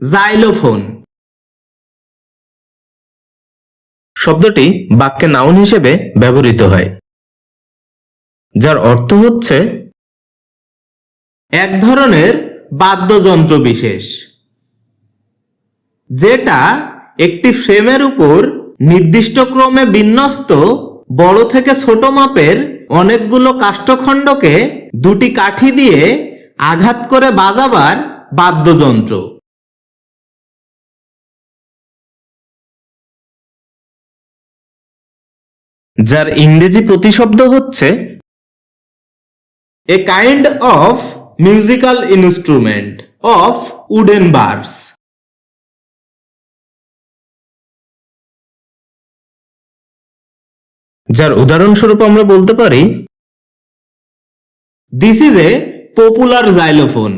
Xylophone শব্দটি বাক্যে noun হিসেবে ব্যবহৃত হয়, যার অর্থ হচ্ছে এক ধরনের বাদ্যযন্ত্র বিশেষ, যেটা একটি ফ্রেমের উপর নির্দিষ্ট ক্রমে বিন্যস্ত বড় থেকে ছোট মাপের অনেকগুলো কাষ্ঠখণ্ডকে দুটি কাঠি দিয়ে আঘাত করে বাজাবার বাদ্যযন্ত্র। যার ইংরেজি প্রতিশব্দ হচ্ছে a kind of musical instrument of wooden bars যার উদাহরণস্বরূপ আমরা বলতে পারি this is a popular xylophone